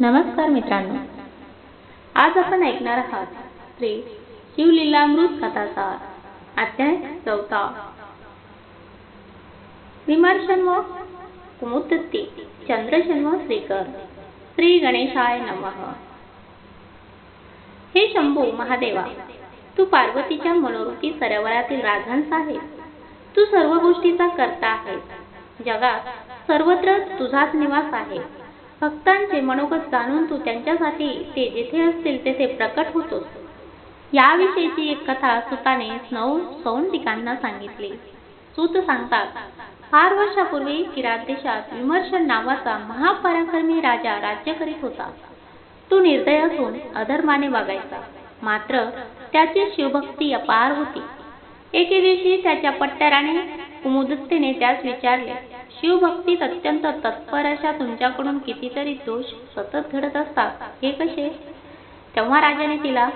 नमस्कार मित्रांनो. आज आपण ऐकणार आहात श्री शिवलीलामृत कथासार अध्याय चौथा. विमर्शन व कुमुदत्ती चंद्रजन्म श्रीकर श्री गणेशाय नम. हे शंभू महादेवा तू पार्वतीच्या मनोरुपी सरोवरातील राजहंस आहेस. तू सर्व गोष्टीचा करता आहेस. जगात सर्वत्र तुझाच निवास आहे. भक्तांचे मनोगत जाणून तू त्यांच्यासाठी ते जेथे असतील तेथे प्रकट होतोस. याविषयीची एक कथा सुताने नऊ सौंदिकांना सांगितली. सूत सांगतात फार वर्षापूर्वी किरात देशात विमर्शन नावाचा महापराक्रमी राजा राज्य करीत होता. तो निर्दय असून अधर्माने वागायचा. मात्र त्याची शिवभक्ती अपार होती. एके दिवशी त्याच्या पट्ट्याराने कुमुदत्तेने त्यास विचारले शिवभक्तीत अत्यंत तत्पर अशा तुमच्याकडून कितीतरी दोष सतत घडत असतात. हे कसे? तेव्हा राजाने तिला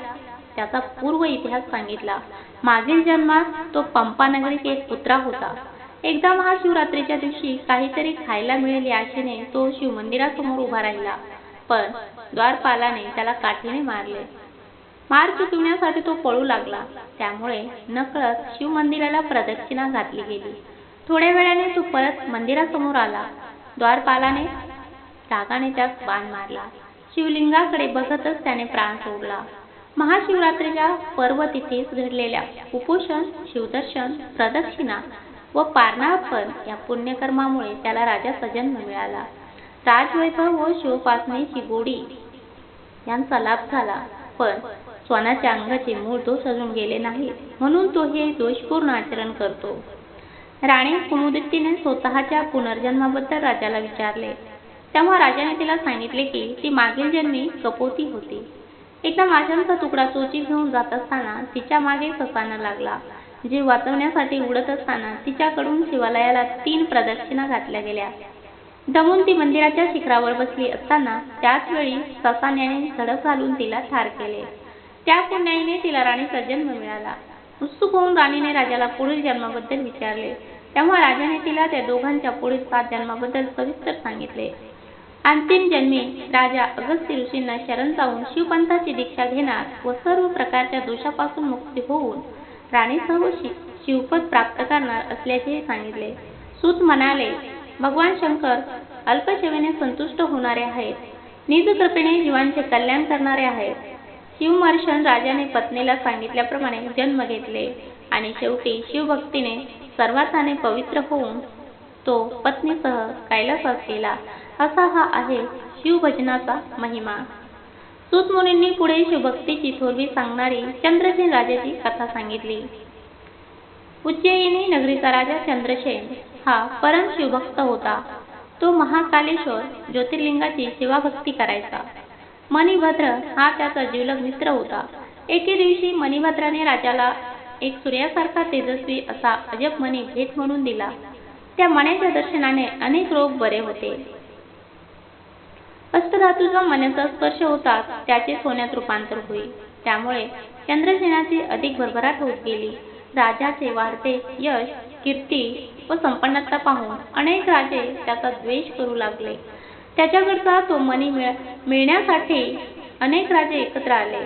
त्याचा पूर्व इतिहास सांगितला. मागील जन्मात तो पंपानगरीत एक पुत्रा होता. एकदा महाशिवरात्रीच्या दिवशी काहीतरी खायला मिळेल या आशेने तो शिवमंदिरासमोर उभा राहिला. पण द्वारपालाने त्याला काठीने मारले. मार चुकविण्यासाठी तो पळू लागला. त्यामुळे नकळत शिवमंदिराला प्रदक्षिणा घातली गेली. थोड्या वेळाने तो परत मंदिरासमोर आला. द्वारपालाने रागाने त्यास बाण मारला. शिवलिंगाकडे बघतच त्याने प्राण सोडला. महाशिवरात्रीच्या पर्व तिथेच घडलेल्या उपोषण शिवदर्शन प्रदक्षिणा व पारणार्पण या पुण्यकर्मामुळे त्याला राजा जन्म मिळाला. राजवैभव व शिवपासनेची गोडी यांचा लाभ झाला पण स्वनाच्या अंगाचे मूळ दोष अजून गेले नाहीत. म्हणून तो हे दोषपूर्ण आचरण करतो. राणी कुमुदित्तीने स्वतःच्या पुनर्जन्माबद्दल राजाला विचारले. तेव्हा राजाने तिला सांगितले की ती मागील जन्मी कपोती होती. एकदा माशांचा तुकडा चोची घेऊन जात असताना तिच्यामागे ससाना लागला. जीव वाचवण्यासाठी उडत असताना तिच्याकडून शिवालयाला तीन प्रदक्षिणा घातल्या गेल्या. दमून ती मंदिराच्या शिखरावर बसली असताना त्याच वेळी ससान्याने झडप घालून तिला ठार केले. त्या पुण्याईने तिला राणीचा जन्म मिळाला. उत्सुक होऊन राणीने राजाला पुढील जन्माबद्दल विचारले. तेव्हा राजाने तिला त्या दोघांच्या पुढील सात जन्माबद्दल सविस्तर सांगितले. अंतिम जन्मी राजा अगस्त्य ऋषींना शरण जाऊन शिवपंथाची दीक्षा घेणार व सर्व प्रकारच्या दोषापासून मुक्ती होऊन राणीसह शिवपद प्राप्त करणार असल्याचे सांगितले. सूत म्हणाले भगवान शंकर अल्पसेवेने संतुष्ट होणारे आहेत. निजकृपेने जीवांचे कल्याण करणारे आहेत. शिवमर्शन राजाने पत्नीला सांगितल्याप्रमाणे जन्म घेतले आणि शेवटी शिवभक्तीने सर्वाताने पवित्र होऊन तो पत्नीसह कैलासात गेला असा हा आहे शिवभजनाचा महिमा. सूतमुनींनी पुढे शिवभक्तीची थोरवी सांगणारी चंद्रसेन राजाची कथा सांगितली. उज्जयिनी नगरीचा राजा चंद्रसेन हा परम शिवभक्त होता. तो महाकालेश्वर ज्योतिर्लिंगाची सेवाभक्ती करायचा. मणिभद्र हा त्याचा जीवलग मित्र होता. एके दिवशी मणिभद्राने राजाला एक सूर्यासारखा तेजस्वी असा अजब मणी भेट म्हणून दिला. त्या मण्याच्या दर्शनाने अनेक रोग बरे होते. अष्टधातूचा मण्याचा स्पर्श होताच त्याचे सोन्यात रूपांतर होईल त्यामुळे चंद्रसेनाची अधिक भरभराट होत गेली. राजाचे वाढते यश कीर्ती व संपन्नता पाहून अनेक राजे त्याचा द्वेष करू लागले. त्याच्याकडचा तो मणी मिळण्यासाठी अनेक राजे एकत्र आले.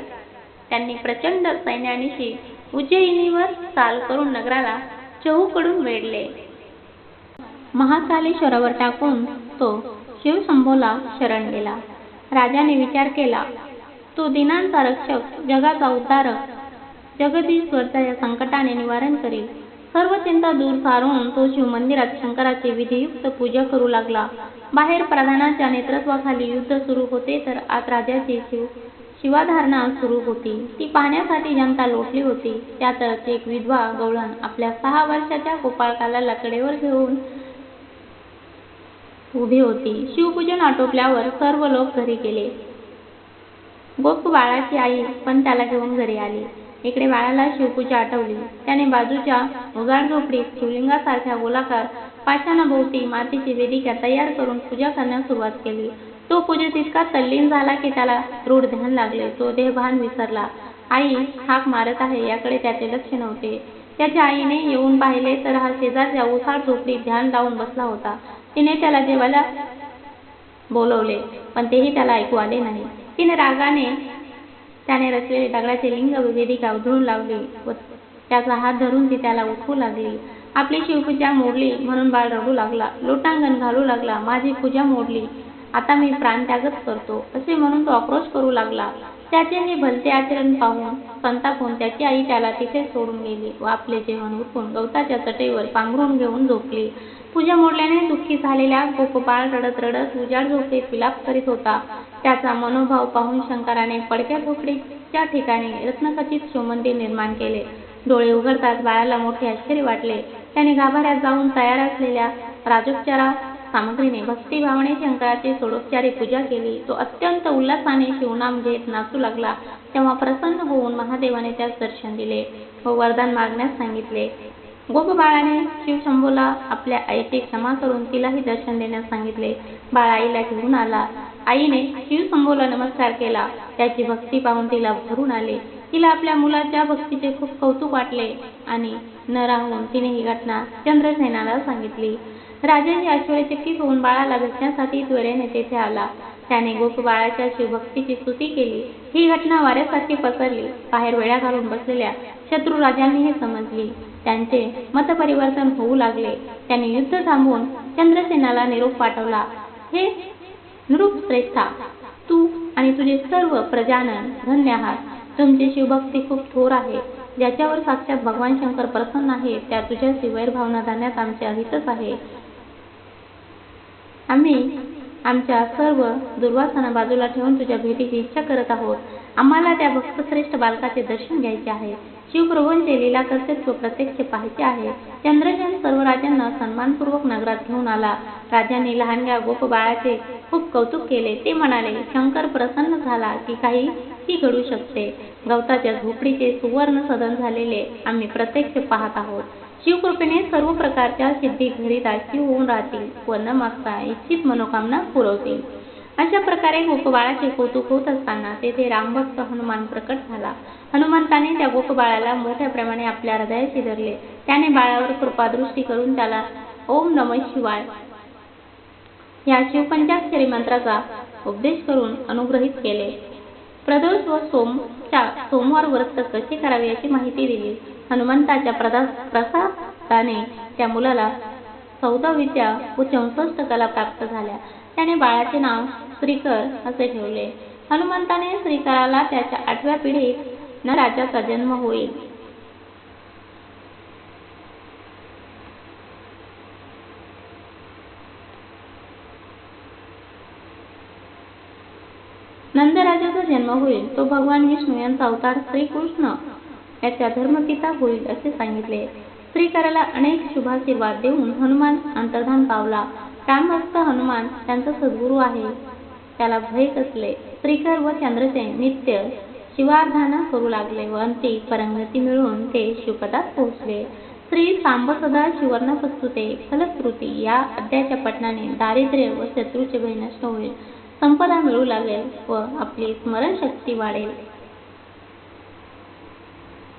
त्यांनी प्रचंड सैन्यानिशी उज्जयिनीवर चाल करून नगराला चहूकडून वेढले. महाकालेश्वरावर टाकून तो शिवशंभोला शरण गेला. राजाने विचार केला तो दिनांचा रक्षक जगाचा उद्धारक जगदीश्वरचा या संकटाने निवारण करील. सर्व चिंता दूर सारून तो शिवमंदिरात शंकराची विधियुक्त पूजा करू लागला. बाहेर प्रधानाच्या नेतृत्वाखाली युद्ध सुरू होते तर आत राजाची शिव शिवाधारणा सुरू होती. ती पाहण्यासाठी जनता लोटली होती. त्यातच एक विधवा गवळण आपल्या सहा वर्षाच्या गोपाळकाला लकडेवर घेऊन उभी होती. शिवपूजन आटोपल्यावर सर्व लोक घरी गेले. गोप बाळाची आई पण त्याला घेऊन घरी आली. इकडे बाळाला शिवपूजा आठवली. त्याने बाजूच्या उजाड झोपडीत शिवलिंगासारख्या गोलाकार पाषाणाभोवती मातीची वेदिका तयार करून पूजा करण्यास सुरुवात केली. तो पूजेत इतका तल्लीन झाला की त्याला दृढ ध्यान लागले. तो देहभान विसरला. आई हाक मारत आहे याकडे त्याचे लक्ष नव्हते. त्याच्या आईने येऊन पाहिले तर हा शेजारच्या उसाड झोपडीत ध्यान लावून बसला होता. तिने त्याला जेवायला बोलवले पण तेही त्याला ऐकू आले नाही. तिने रागाने त्याने रचलेले दगडाचे लिंग वेदिका उधळून लावली व त्याचा हात धरून ती त्याला उठवू लागली. आपली शिवपूजा मोडली म्हणून बाळ रडू लागला. लोटांगण घालू लागला. माझी पूजा मोडली. आता मी प्राणत्यागच करतो. असे म्हणून तो आक्रोश करू लागला. त्याचे हे भलते आचरण पाहून संतापून त्याची आई त्याला तिथे सोडून गेली. व आपले जेवण उरकून गवताच्या चटईवर पांघरून घेऊन झोपली. पूजा मोडल्याने दुःखी झालेल्या गोपबाळ रडत रडत उजाड झोपेत विलाप करीत होता. त्याचा मनोभाव पाहून शंकराने पडक्या झोपडीच्या ठिकाणी रत्नखचित शिवमंदिर निर्माण केले. डोळे उघडताच बाळाला मोठे आश्चर्य वाटले. त्याने गाभाऱ्यात जाऊन तयार असलेल्या राजोपचारा सामग्रीने भक्तिभावाने शंकराची सोडोपचारी पूजा केली. तो अत्यंत उल्हासाने शिवनाम घेत नाचू लागला. तेव्हा प्रसन्न होऊन महादेवाने त्यास दर्शन दिले व वरदान मागण्यास सांगितले. गोपबाळाने शिवशंभूला आपल्या आईची क्षमा करून तिलाही दर्शन देण्यास सांगितले. बाळ आईला घेऊन आला. आईने शिवशंभूला नमस्कार केला. त्याची भक्ती पाहून तिला भरून आले. तिला आपल्या मुलाच्या भक्तीचे खूप कौतुक वाटले आणि न राहून तिने ही घटना चंद्रसेनाला सांगितली. राजाही आश्चर्यचकित होऊन बाळाला भेटण्यासाठी त्वरेने तेथे आला. त्याने गोपबाळाच्या शिवभक्तीची स्तुती केली. ही घटना वाऱ्यासारखी पसरली. बाहेर वेळा घालून बसलेल्या शत्रू राजांनी हे समजली. त्यांचे मतपरिवर्तन होऊ लागले. त्यांनी युद्ध थांबवून चंद्रसेनाला निरोप पाठवला. हे नृप श्रेष्ठा तू आणि तुझे सर्व प्रजानन धन्य आहात. तुमची शिवभक्ती खूप थोर आहे. ज्याच्यावर साक्षात भगवान शंकर प्रसन्न आहे त्या तुझ्याशी वैरभावना धरण्यात आमचे अहितच आहे. आम्ही आमच्या सर्व दुर्वासना बाजूला ठेवून तुझ्या भेटीची इच्छा करत आहोत. आम्हाला त्या भक्तश्रेष्ठ बालकाचे दर्शन घ्यायचे आहे. शिवप्रभूंनी दिलेला कर्तृत्व प्रत्यक्ष पाहायचे आहे. चंद्रसेन सर्व राजांना सन्मानपूर्वक नगरात घेऊन आला. राजांनी लहानग्या गोप बाळाचे खूप कौतुक केले. ते म्हणाले शंकर प्रसन्न झाला की काही ही घडू शकते. गवताच्या झोपडीचे सुवर्ण सदन झालेले आम्ही प्रत्यक्ष पाहत आहोत. शिवकृपेने सर्व प्रकारच्या सिद्धी घरी होऊन राहतील व न मागता इच्छित मनोकामना पुरवतील. अशा प्रकारे गोपबाळाचे कौतुक होत असताना तेथे रामभक्त हनुमान प्रकट झाला. हनुमंताने त्या गोपबाळाला मोठ्या प्रमाणे आपल्या हृदयाशी धरले त्याने बाळावर कृपादृष्टी करून त्याला ओम नम शिवाय या शिवपंचाक्षरी मंत्राचा उपदेश करून अनुग्रहित केले. प्रदोष व सोमच्या सोमवार व्रत कसे करावे याची माहिती दिली. हनुमंताच्या प्रदा प्रसादाने त्या मुलाला चौदा विद्या व चौसष्ट कला प्राप्त झाल्या. त्याने बाळाचे नाव श्रीकर असे ठेवले. हनुमंताने श्रीकराला त्याच्या आठव्या पिढीत न राजाचा जन्म होईल नंदराजाचा जन्म होईल तो भगवान विष्णू यांचा अवतार श्रीकृष्ण याच्या धर्मपिता होईल असे सांगितले. श्रीकराला अनेक शुभाशीर्वाद देऊन हनुमान अंतर्धान पावला. रामभक्त हनुमान? त्यांचा सद्गुरू आहे. त्याला भय कसले? श्रीकर व चंद्रसेन नित्य शिवार्धाना करू लागले व अंती परंगती मिळवून ते शिवपदात पोहोचले. श्री सांब सदा शिवर्ण प्रस्तुते फलश्रुती या अध्यायाच्या पठणाने दारिद्र्य व शत्रूचे भय नष्ट होईल. संपदा मिळू लागेल व आपली स्मरणशक्ती वाढेल.